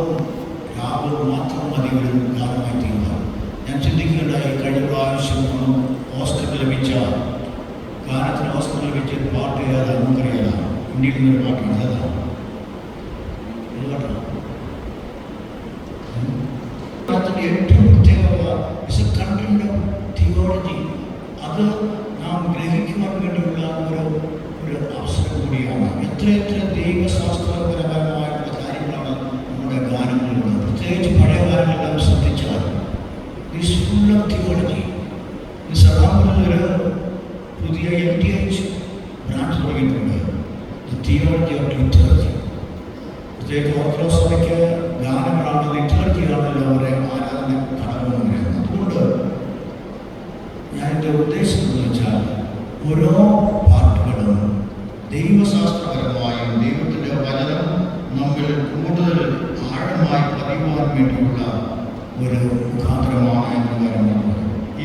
ആർഭവും രാഗവും മാത്രം മതി ഒരു തീരുക ഞാൻ ചിന്തിക്കുകയുണ്ടായി കഴിഞ്ഞ പ്രാവശ്യം ഓസ്കർ ലഭിച്ച ഗാനത്തിന് ഓസ്കർ ലഭിച്ച പാട്ട് ഏതാ നമുക്കറിയാതാ ഇന്ത്യയിൽ നിന്നൊരു പാട്ടുണ്ട് ഏതാ? ഇത് കേട്ടോ അതിന്റെ ഏറ്റവും പ്രത്യേകത ഇസ് എ തിയോളജി അത് നാം ഗ്രഹിക്കുവാൻ വേണ്ടിയുള്ള ഒരു ഒരു അവസരം കൂടിയാണ്. എത്രയെത്ര ദൈവശാസ്ത്രപരമായിട്ടുള്ള പ്രത്യേകിച്ച് പഴയ ഗാനങ്ങളെല്ലാം ശ്രദ്ധിച്ചാൽ ഈ ഫുൾ ഓഫ് തിയോളജി ഈ സദാപുരത്തിൽ ഒരു പുതിയ എം ടി എച്ച് ബ്രാഞ്ച് തുടങ്ങിയിട്ടുണ്ട്. തിയോളജി ഓഫ് ലിറ്ററേച്ചർ പ്രത്യേകിച്ച് ഓർത്തഡോക്സ് സഭയ്ക്ക് ഗാനങ്ങളാണ് ലിറ്ററേച്ചറാണല്ലോ അവരെ ആരാധന ഘടകമെന്ന് അതുകൊണ്ട് ഞാൻ എന്റെ ഉദ്ദേശം എന്ന് വെച്ചാൽ ഓരോ പാട്ടുകളും ദൈവശാസ്ത്രപരമായും மாற்றமாக பரிமாறம் என்று உள்ள ஒரு காத்திரமான